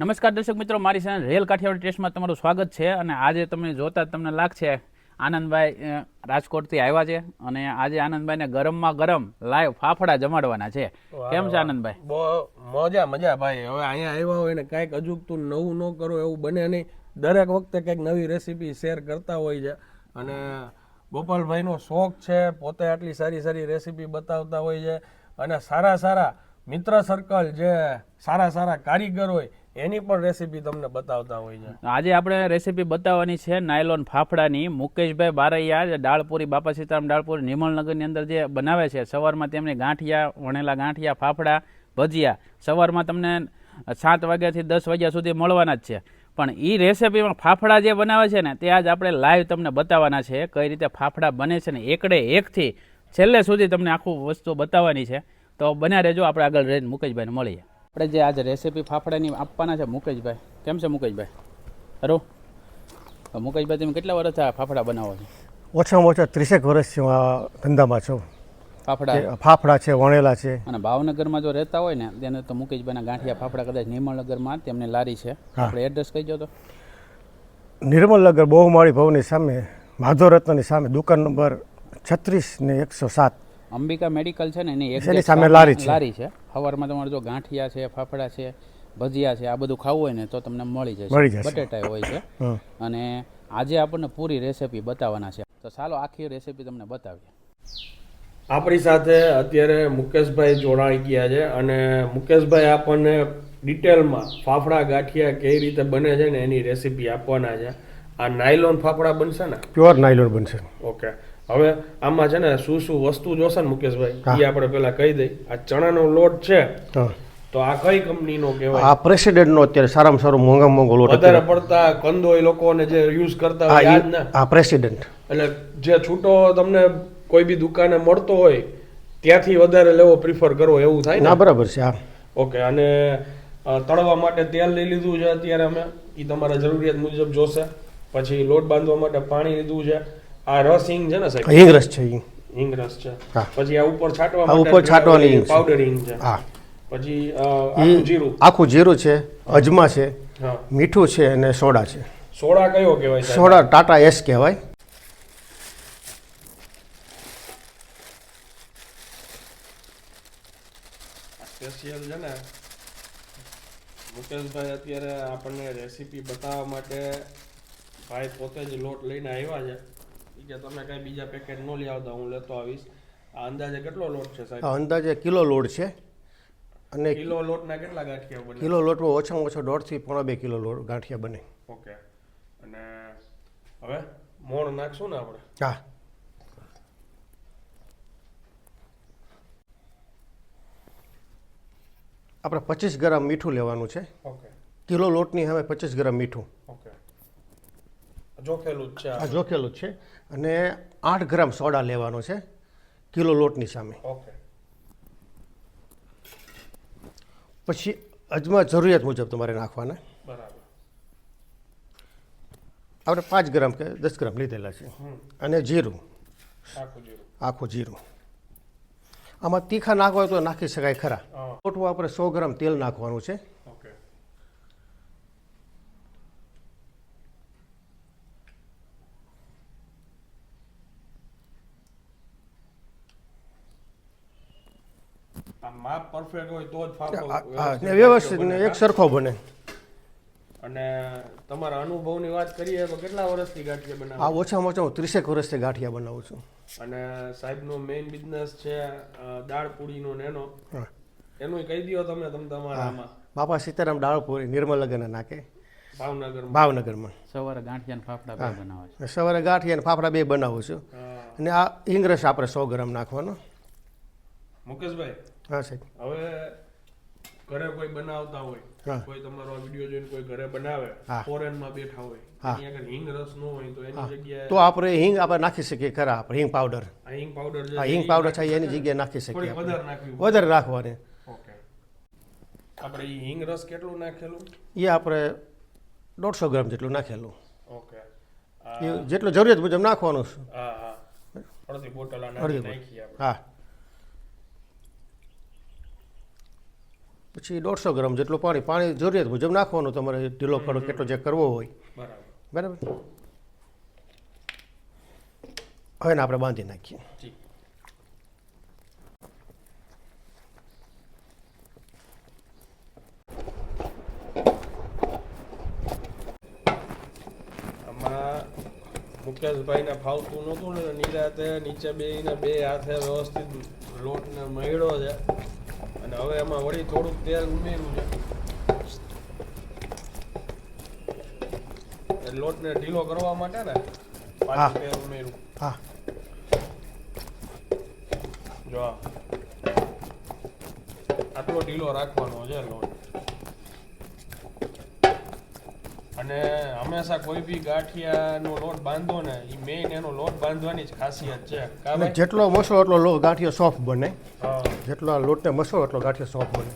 નમસ્કાર દર્શક મિત્રો મારી સાથે રેલ કાઠિયાવાડી ટેસ્ટમાં તમારું સ્વાગત છે અને આજે તમે જોતા તમને લાગશે આનંદભાઈ રાજકોટથી આવ્યા છે અને આજે આનંદભાઈને ગરમમાં ગરમ લાઈવ ફાફડા જમાડવાના છે. કેમ છે આનંદભાઈ? બહુ મજા મજા ભાઈ. હવે અહીંયા આવ્યા હોય ને કાંઈક અજુગતું નવું ન કરો એવું બને નહીં. દરેક વખતે કંઈક નવી રેસીપી શેર કરતા હોય છે. અને ગોપાલભાઈનો શોખ છે પોતે આટલી સારી સારી રેસીપી બતાવતા હોય છે. અને સારા સારા મિત્ર સર્કલ જે સારા સારા કારીગર હોય એની પણ રેસીપી તમને બતાવતા હોય છે. આજે આપણે રેસીપી બતાવવાની છે નાયલોન ફાફડાની. મુકેશભાઈ બારૈયા દાળપુરી, બાપા સીતારામ દાળપુરી નિમલનગરની અંદર જે બનાવે છે, સવારમાં તેમને ગાંઠિયા, વણેલા ગાંઠિયા, ફાફડા, ભજીયા સવારમાં તમને સાત વાગ્યાથી દસ વાગ્યા સુધી મળવાના જ છે. પણ એ રેસીપીમાં ફાફડા જે બનાવે છે ને, તે આજ આપણે લાઈવ તમને બતાવવાના છે કઈ રીતે ફાફડા બને છે ને, એકડે એકથી છેલ્લે સુધી તમને આખું વસ્તુ બતાવવાની છે. તો બન્યા રહેજો, આપણે આગળ રહીને મુકેશભાઈને મળીએ. આપણે જે આજે રેસીપી ફાફડાની આપવાના છે મુકેશભાઈ કેમ છે મુકેશભાઈ? હરો? મુકેશભાઈ તમે કેટલા વર્ષ આ ફાફડા બનાવો છો? ઓછામાં ઓછા ત્રીસેક વર્ષથી હું આ ધંધામાં છું. ફાફડા? ફાફડા છે વણેલા છે. અને ભાવનગરમાં જો રહેતા હોય ને તેને તો મુકેશભાઈના ગાંઠિયા ફાફડા કદાચ નિર્મળનગરમાં તેમની લારી છે. આપણે એડ્રેસ કહી દો તો. નિર્મલનગર બહુમાળી ભવની સામે માધવરત્નની સામે દુકાન નંબર છત્રીસ ને એકસો સાત. અંબિકા મેડિકલ છે ને એની સામે લારી છે. લારી છે. સવારમાં તમારે જો ગાંઠિયા છે ફાફડા છે ભજીયા છે આ બધું ખાવું હોય ને તો તમને મળી જશે. બટેટા હોય છે. અને આજે આપણને પૂરી રેસીપી બતાવવાના છે. તો ચાલો આખી રેસીપી તમને બતાવીએ. આપણી સાથે અત્યારે મુકેશભાઈ જોડાઈ ગયા છે અને મુકેશભાઈ આપણને ડિટેલમાં ફાફડા ગાંઠિયા કેવી રીતે બને છે ને એની રેસીપી આપવાના છે. આ નાયલોન ફાફડા બનશે ને? પ્યોર નાયલોન બનશે. ઓકે. હવે આમાં છે ને શું શું વસ્તુ જોશે ને મુકેશભાઈ? એ આપણે પેલા કહી દઈ. આ ચણાનો લોટ છે. તો આ કઈ કંપનીનો કહેવાય? આ પ્રેસિડેન્ટનો અત્યારે સારામાં સારો મોંઘા મોંઘો લોટ વધારે પડતા કંદોય લોકોને જે યુઝ કરતા હોય યાદ ને? આ પ્રેસિડેન્ટ. એટલે જે છૂટો તમને કોઈ બી દુકાને મળતો હોય ત્યાંથી વધારે લેવો પ્રિફર કરવો એવું થાય ને? ના બરાબર છે આ ઓકે અને તળવા માટે તેલ લઈ લીધું છે અત્યારે અમે. એ તમારા જરૂરિયાત મુજબ જોશે. પછી લોટ બાંધવા માટે પાણી લીધું છે. આ રસ હિંગ છે ને સાહેબ? હિંગ રસ છે હિંગ. હિંગ રસ છે. પછી આ ઉપર છાંટવા માટે ઉપર છાંટવાની હિંગ પાવડર હિંગ છે. હા. પછી આખું જીરું. આખું જીરું છે અજમા છે મીઠું છે અને સોડા છે. સોડા કયો કહેવાય સોડા ટાટા એસ કહેવાય. સ્પેશિયલ છે ને મુકેશભાઈ અત્યારે આપણને રેસીપી બતાવવા માટે ભાઈ પોતે જ લોટ લઈને આવ્યા છે. કે તમે કઈ બીજા પેકેટ ન લઈ આવતા હું લેતો આવીશ. આ અંદાજે કેટલો લોટ છે સાહેબ? અંદાજે કિલો લોટ છે. અને કિલો લોટના કેટલા ગાંઠિયા બને? કિલો લોટમાં ઓછામાં ઓછો દોઢથી પોણા બે કિલો લોટ ગાંઠિયા બને. ઓકે. અને હવે મોણ નાખશું ને આપણે? હા. આપણે પચીસ ગ્રામ મીઠું લેવાનું છે. ઓકે. કિલો લોટની હવે પચીસ ગ્રામ મીઠું. ઓકે. જોખેલું જ છે આ. જોખેલું જ છે. અને આઠ ગ્રામ સોડા લેવાનો છે કિલો લોટની સામે. ઓકે. પછી અજમા જરૂરિયાત મુજબ તમારે નાખવાના. બરાબર. આપણે પાંચ ગ્રામ કે દસ ગ્રામ લીધેલા છે. અને જીરું. આખું જીરું. આમાં તીખા નાખવા હોય તો નાખી શકાય ખરા. લોટમાં આપણે સો ગ્રામ તેલ નાખવાનું છે ઓકે આ માપ પરફેક્ટ હોય તો જ ફાફડો વ્યવસ્થિત ને એક સરખો બને. અને તમારા અનુભવની વાત કરીએ તો કેટલા વર્ષથી ગાંઠિયા બનાવો? આ ઓછામાં ઓછા હું ત્રીસેક વર્ષથી ગાંઠિયા બનાવું છું. અને સાહેબનો મેઇન બિઝનેસ છે દાળ પૂરીનો ને એનો. એનું કહી દો તમે તમે તમારા બાપા સીતારામ દાળપુરી નિર્મલ લગ્ન નાખે ભાવનગરમાં. ભાવનગરમાં. સવારે ગાંઠિયા ફાફડા બે બનાવે છે. સવારે ગાંઠિયા ફાફડા બે બનાવું છું. અને આ ઇંગરસ આપણે સો ગ્રામ નાખવાનો. મુકેશભાઈ હા સાહેબ. હવે ઘરે કોઈ બનાવતા હોય. કોઈ તમારો આ વીડિયો જોઈને કોઈ ઘરે બનાવે હા. ફોરેનમાં બેઠા હોય. એની આગળ હિંગ રસ ન હોય તો એની જગ્યાએ તો આપણે હિંગ આપણે નાખી શકીએ ખરા આપણે હિંગ પાવડર હિંગ પાવડર હા હિંગ પાવડર છે એની જગ્યાએ નાખી શકીએ વધારે નાખવી વધારે રાખવાની. ઓકે. આપણે હિંગ રસ કેટલું નાખેલું? એ આપણે દોઢસો ગ્રામ જેટલું નાખેલું. ઓકે. એ જેટલું જરૂરિયાત મુજબ નાખવાનું છે. હા હા. અડધી બોટલ નાખી આપણે. હા. પછી દોઢસો ગ્રામ જેટલું પાણી પાણી જરૂરિયાત મુજબ નાખવાનું તમારે ઢીલો કરો કેટલો જે કરવો હોય. બરાબર. હવે એને આપણે બાંધી નાખીએ. મુકેશભાઈને ફાવતું નહોતું ને નિરાતે નીચે બેહીને બે હાથે વ્યવસ્થિત લોટને મળ્યો છે. અને હવે એમાં વળી થોડુંક તેલ ઉમેર્યું છે. એ લોટને ઢીલો કરવા માટે ને. પાછું તેલ ઉમેર્યું. હા. જો આટલો ઢીલો રાખવાનો છે લોટ. અને હંમેશા કોઈ બી ગાંઠિયાનો લોટ બાંધો ને એ મેઇન એનો લોટ બાંધવાની જ ખાસિયત છે. કા અને જેટલો મસળો એટલો લો- ગાંઠિયો સોફ્ટ બને. જેટલો આ લોટને મસો એટલો ગાંઠિયો સોફ્ટ બને.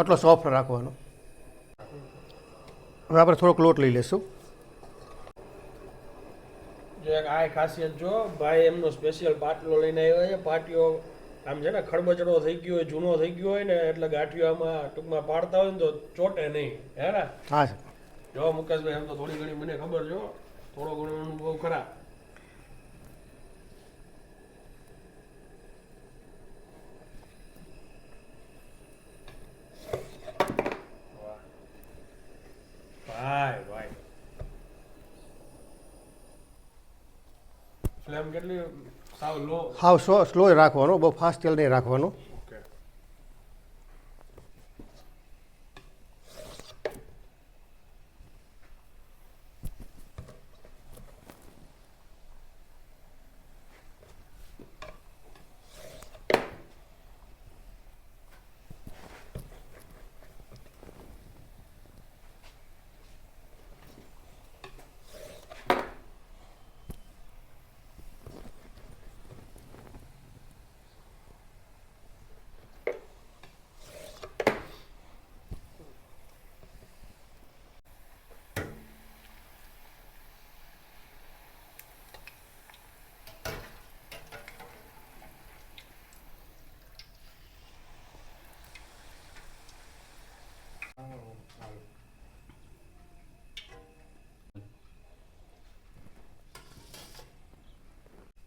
એટલો સોફ્ટ રાખવાનો. હવે આપણે થોડોક લોટ લઈ લેશું જો એક આ ખાસિયત જો ભાઈ એમનો સ્પેશિયલ પાટલો લઈને આવ્યો છે. પાટિયો આમ છે ને ખડબચડો થઈ ગયો હોય જૂનો થઈ ગયો હોય ને એટલે ગાંઠિયો આમાં ટૂંકમાં પાડતા હોય ને તો ચોટે નહીં. હે ને? હા જો મુકેશભાઈ એમ તો થોડી ઘણી મને ખબર જો થોડો ઘણો અનુભવ ખરા. ભાઈ ભાઈ. ફ્લેમ કેટલી સાવ સ્લો રાખવાનો બહુ ફાસ્ટ તેલ નહીં રાખવાનું.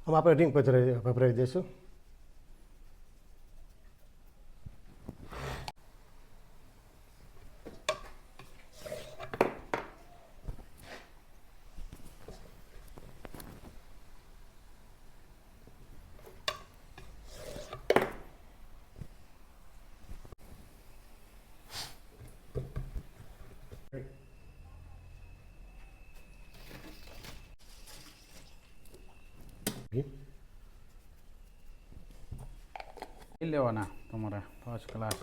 આમાં આપણે રિંગ પધરાવી ભભરાવી દઈશું લઈ લેવાના તમારે ફર્સ્ટ ક્લાસ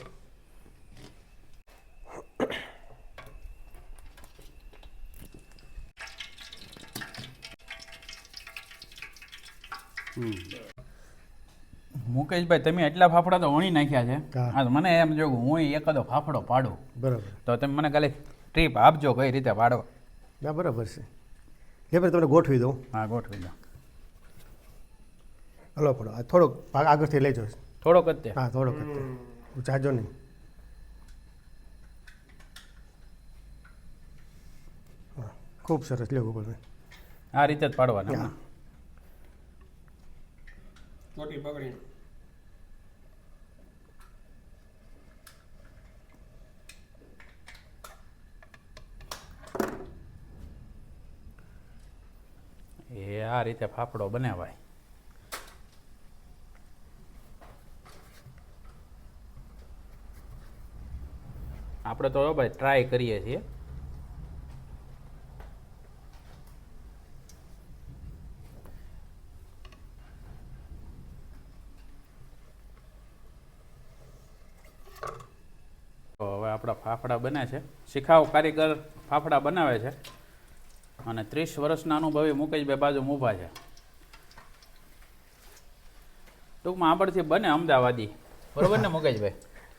મુકેશભાઈ તમે એટલા ફાફડા તો વણી નાખ્યા છે. હા. તો મને એમ જો હું એકાદો ફાફડો પાડું. બરાબર. તો તમે મને ખાલી ટ્રીપ આપજો કઈ રીતે પાડો. ના બરાબર છે. એ પછી તમને ગોઠવી દઉં. હા ગોઠવી દઉં હલો પડો આ થોડોક ભાગ આગળથી લેજો. થોડોક જ તે. હા થોડોક જ તે. જાજો નહીં. ખૂબ સરસ. લ્યો ગોપાલભાઈ. આ રીતે જ પાડવાના. ચોટી પકડી એ આ રીતે ફાફડો બનાવાય. આપણે તો ભાઈ ટ્રાય કરીએ છીએ. તો હવે આપણા ફાફડા બને છે. શિખાઉ કારીગર ફાફડા બનાવે છે. અને ત્રીસ વર્ષના અનુભવી મુકેશભાઈ બાજુ ઊભા છે. ટૂંકમાં આપણથી બને અમદાવાદી. બરોબર ને મુકેશભાઈ?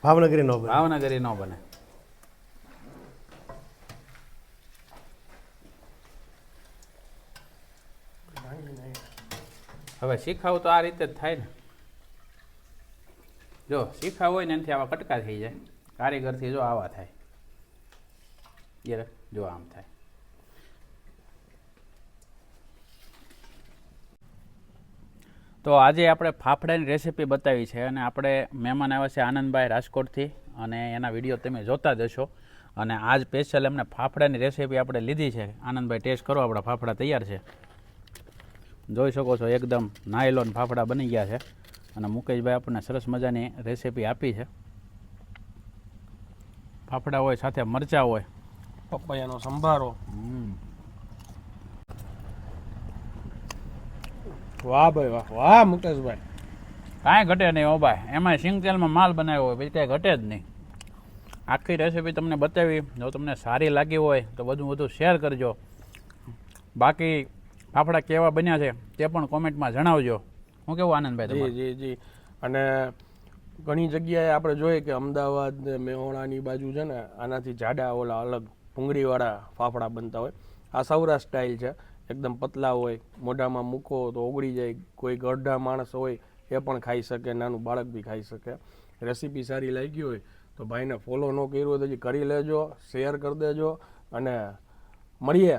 ભાવનગરી નો ભાવનગરી ન બને. હવે શીખાવ તો આ રીતે જ થાય ને. જો શીખાવું હોય ને એનાથી આવા કટકા થઈ જાય. કારીગરથી જો આવા થાય. યાર, જો આમ થાય. તો આજે આપણે ફાફડાની રેસીપી બતાવી છે અને આપણે મહેમાન આવ્યા છે આનંદભાઈ રાજકોટથી અને એના વીડિયો તમે જોતા જ હશો. અને આજ સ્પેશિયલ એમને ફાફડાની રેસીપી આપણે લીધી છે. આનંદભાઈ ટેસ્ટ કરો, આપણા ફાફડા તૈયાર છે. જોઈ શકો છો એકદમ નાયલોન ફાફડા બની ગયા છે. અને મુકેશભાઈ આપણને સરસ મજાની રેસીપી આપી છે. ફાફડા હોય સાથે મરચાં હોય. પપૈયાનો સંભારો. વાહ ભાઈ વાહ. વાહ મુકેશભાઈ. કાંઈ ઘટે નહીં હો ભાઈ. એમાં સિંગ તેલમાં માલ બનાવ્યો હોય પછી કાંઈ ઘટે જ નહીં. આખી રેસીપી તમને બતાવી. જો તમને સારી લાગી હોય તો વધુ વધુ શેર કરજો. બાકી ફાફડા કેવા બન્યા છે તે પણ કોમેન્ટમાં જણાવજો. હું કેવું આનંદભાઈ જી જી જી. અને ઘણી જગ્યાએ આપણે જોઈએ કે અમદાવાદ મેહોણાની બાજુ છે ને આનાથી જાડા ઓલા અલગ ભૂંગળીવાળા ફાફડા બનતા હોય. આ સૌરાષ્ટ્ર સ્ટાઇલ છે. એકદમ પતલા હોય મોઢામાં મૂકો તો ઓગળી જાય. કોઈ ગઢા માણસ હોય એ પણ ખાઈ શકે નાનું બાળક બી ખાઈ શકે. રેસીપી સારી લાગી હોય તો ભાઈને ફોલો ન કર્યું હોય તો કરી લેજો શેર કરી દેજો અને મળીએ.